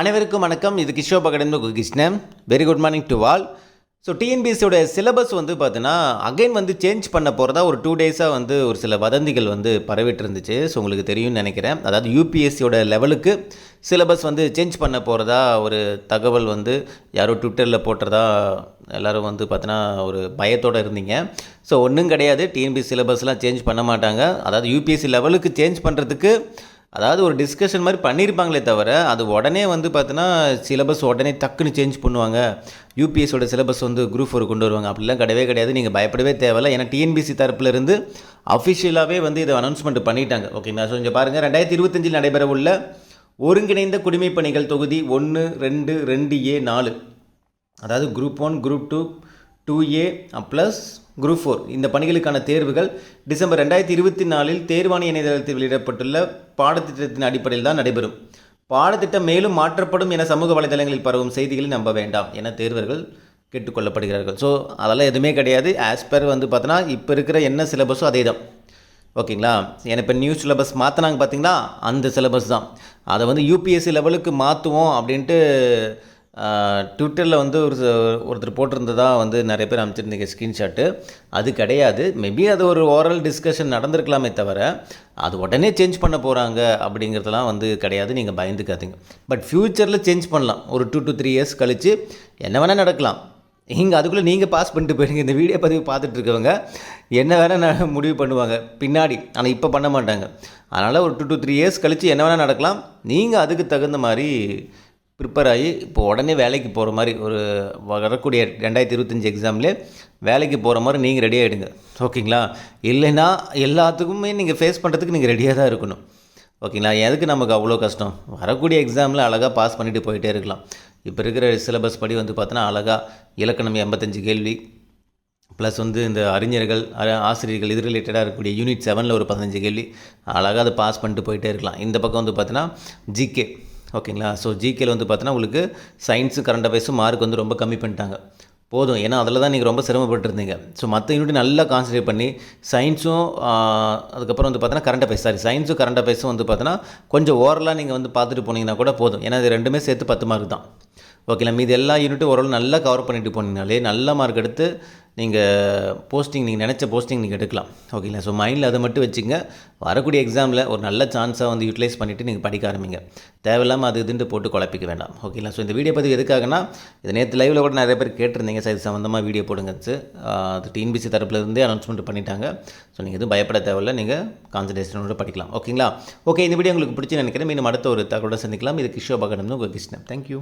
அனைவருக்கும் வணக்கம். இது Kisho academy Krishnan. Very good morning to all so டிஎன்பிஎஸ்சியோட syllabus வந்து பார்த்தீங்கன்னா அகைன் வந்து சேஞ்ச் பண்ண போகிறதா ஒரு டூ டேஸாக வந்து ஒரு சில வதந்திகள் வந்து பரவிட்டு இருந்துச்சு. ஸோ உங்களுக்கு தெரியும்னு நினைக்கிறேன். அதாவது யூபிஎஸ்சியோட லெவலுக்கு சிலபஸ் வந்து சேஞ்ச் பண்ண போகிறதா ஒரு தகவல் வந்து யாரோ ட்விட்டரில் போட்டுறதா எல்லோரும் வந்து பார்த்தீங்கன்னா ஒரு பயத்தோடு இருந்தீங்க. ஸோ ஒன்றும் கிடையாது. டிஎன்பிஎஸ் சிலபஸ்லாம் சேஞ்ச் பண்ண மாட்டாங்க. அதாவது யூபிஎஸ்சி லெவலுக்கு சேஞ்ச் பண்ணுறதுக்கு அதாவது ஒரு டிஸ்கஷன் மாதிரி பண்ணியிருப்பாங்களே தவிர அது உடனே வந்து பார்த்தீங்கன்னா சிலபஸ் உடனே டக்குன்னு சேஞ்ச் பண்ணுவாங்க. யூபிஎஸ்ஸோட சிலபஸ் வந்து குரூப் ஃபோர் கொண்டு வருவாங்க. அப்படிலாம் கிடையவே கிடையாது. நீங்கள் பயப்படவே தேவையில்ல. ஏன்னா டிஎன்பிசி தரப்புலேருந்து அஃபிஷியலாகவே வந்து இதை அனௌன்ஸ்மெண்ட் பண்ணிட்டாங்க. ஓகேங்களா ஸோ இங்கே பாருங்கள் ரெண்டாயிரத்தி இருபத்தஞ்சில் நடைபெற உள்ள ஒருங்கிணைந்த குடிமைப் பணிகள் தொகுதி ஒன்று ரெண்டு ரெண்டு ஏ நாலு. அதாவது group one group two two A plus group four. இந்த பணிகளுக்கான தேர்வுகள் டிசம்பர் ரெண்டாயிரத்தி இருபத்தி நாலில் தேர்வாணி இணையதளத்தில் வெளியிடப்பட்டுள்ள பாடத்திட்டத்தின் அடிப்படையில் தான் நடைபெறும். பாடத்திட்டம் மேலும் மாற்றப்படும் என சமூக வலைதளங்களில் பரவும் செய்திகளை நம்ப வேண்டாம் என தேர்வர்கள் கேட்டுக்கொள்ளப்படுகிறார்கள். ஸோ அதெல்லாம் எதுவுமே கிடையாது. ஆஸ் பர் வந்து பார்த்தோன்னா இப்போ இருக்கிற என்ன சிலபஸோ அதே தான் ஓகேங்களா? ஏன்னா இப்போ நியூ சிலபஸ் மாற்றினாங்க பார்த்தீங்களா? அந்த சிலபஸ் தான். அதை வந்து யூபிஎஸ்சி லெவலுக்கு மாற்றுவோம் அப்படின்ட்டு ட்விட்டரில் வந்து ஒரு ஒருத்தர் போட்டிருந்ததா வந்து நிறைய பேர் அமைச்சிருந்தீங்க ஸ்க்ரீன்ஷாட்டு அது கிடையாது. மேபி அது ஒரு ஓரல் டிஸ்கஷன் நடந்திருக்கலாமே தவிர அது உடனே சேஞ்ச் பண்ண போகிறாங்க அப்படிங்கிறதெல்லாம் வந்து கிடையாது. நீங்கள் பயந்துக்காதீங்க. பட் ஃப்யூச்சரில் சேஞ்ச் பண்ணலாம். ஒரு டூ டு த்ரீ இயர்ஸ் கழித்து என்ன வேணால் நடக்கலாம். இங்கே அதுக்குள்ளே நீங்கள் பாஸ் பண்ணிட்டு போயிடுங்க இந்த வீடியோ பதிவு பார்த்துட்டு இருக்கவங்க என்ன வேணால் முடிவு பண்ணுவாங்க. பின்னாடி. ஆனால் இப்போ பண்ண மாட்டாங்க. அதனால் ஒரு டூ டு த்ரீ இயர்ஸ் கழித்து என்ன வேணால் நடக்கலாம். நீங்கள் அதுக்கு தகுந்த மாதிரி ப்ரிப்பேர் ஆகி இப்போ உடனே வேலைக்கு போகிற மாதிரி ஒரு வரக்கூடிய ரெண்டாயிரத்தி இருபத்தஞ்சி எக்ஸாம்லேயே வேலைக்கு போகிற மாதிரி நீங்கள் ரெடி ஆகிடுங்க ஓகேங்களா இல்லைன்னா எல்லாத்துக்குமே நீங்கள் ஃபேஸ் பண்ணுறதுக்கு நீங்கள் ரெடியாக தான் இருக்கணும். ஓகேங்களா எதுக்கு நமக்கு அவ்வளோ கஷ்டம்? வரக்கூடிய எக்ஸாமில் அழகாக பாஸ் பண்ணிவிட்டு போயிட்டே இருக்கலாம். இப்போ இருக்கிற சிலபஸ் படி வந்து பார்த்தோன்னா அழகாக இலக்கணம் எண்பத்தஞ்சு கேள்வி ப்ளஸ் வந்து இந்த அறிஞர்கள் ஆசிரியர்கள் இது ரிலேட்டடாக இருக்கக்கூடிய யூனிட் செவனில் ஒரு பதினஞ்சு கேள்வி அழகாக அதை பாஸ் பண்ணிட்டு போயிட்டே இருக்கலாம். இந்த பக்கம் வந்து பார்த்தீங்கன்னா ஜிகே ஓகேங்களா? ஸோ ஜிகேல வந்து பார்த்தோன்னா உங்களுக்கு சயின்ஸு கரண்ட் அஃபேர்ஸும் மார்க் வந்து ரொம்ப கம்மி பண்ணிட்டாங்க. போதும். ஏன்னா அதில் தான் நீங்கள் ரொம்ப சிரமப்பட்டுருந்தீங்க. ஸோ மற்ற யூனிட் நல்லா கான்சன்ட்ரேட் பண்ணி சயின்ஸும் அதுக்கப்புறம் வந்து பார்த்தீங்கன்னா கரண்ட் அஃபேர்ஸ் சாரி சயின்ஸும் கரண்ட் அஃபேர்ஸும் வந்து பார்த்தீங்கன்னா கொஞ்சம் ஓரலாக நீங்கள் வந்து பார்த்துட்டு போனீங்கன்னா கூட போதும். ஏன்னா இது ரெண்டுமே சேர்த்து பத்து மார்க் தான். ஓகேங்களா மீது எல்லா யூனிட்டும் ஓரளவு நல்லா கவர் பண்ணிட்டு போனீங்கனாலே நல்ல மார்க் எடுத்து நீங்கள் போஸ்டிங் நீங்கள் நினச்ச போஸ்டிங் நீங்கள் எடுக்கலாம். ஓகேங்களா? ஸோ மைண்டில் அதை மட்டும் வச்சுங்க. வரக்கூடிய எக்ஸாமில் ஒரு நல்ல சான்ஸாக வந்து யூட்டிலைஸ் பண்ணிவிட்டு நீங்கள் படிக்க ஆரம்பிங்க. தேவையில்லாமல் அது இதுன்ட்டு போட்டு குழப்பிக்க வேண்டாம். ஓகேங்களா? ஸோ இந்த வீடியோ பதிவு எதுக்காகனா இது நேற்று லைவில் கூட நிறைய பேர் கேட்டிருந்தீங்க. சார் இது சம்மந்தமாக வீடியோ போடுங்க. அது டிஎன்பிசி தரப்புலேருந்தே அனௌன்ஸ்மெண்ட் பண்ணிட்டாங்க. ஸோ நீங்கள் எதுவும் பயப்பட தேவையில்ல. நீங்கள் கான்சன்ட்ரேஷனோட படிக்கலாம். ஓகேங்களா? ஓகே இந்த வீடியோ உங்களுக்கு பிடிச்சி நினைக்கிறேன். மீண்டும் அடுத்த ஒரு தகவலோட சந்திக்கலாம். இது கிஷோ அகாடமி உங்கள் கிருஷ்ணன். தேங்க்யூ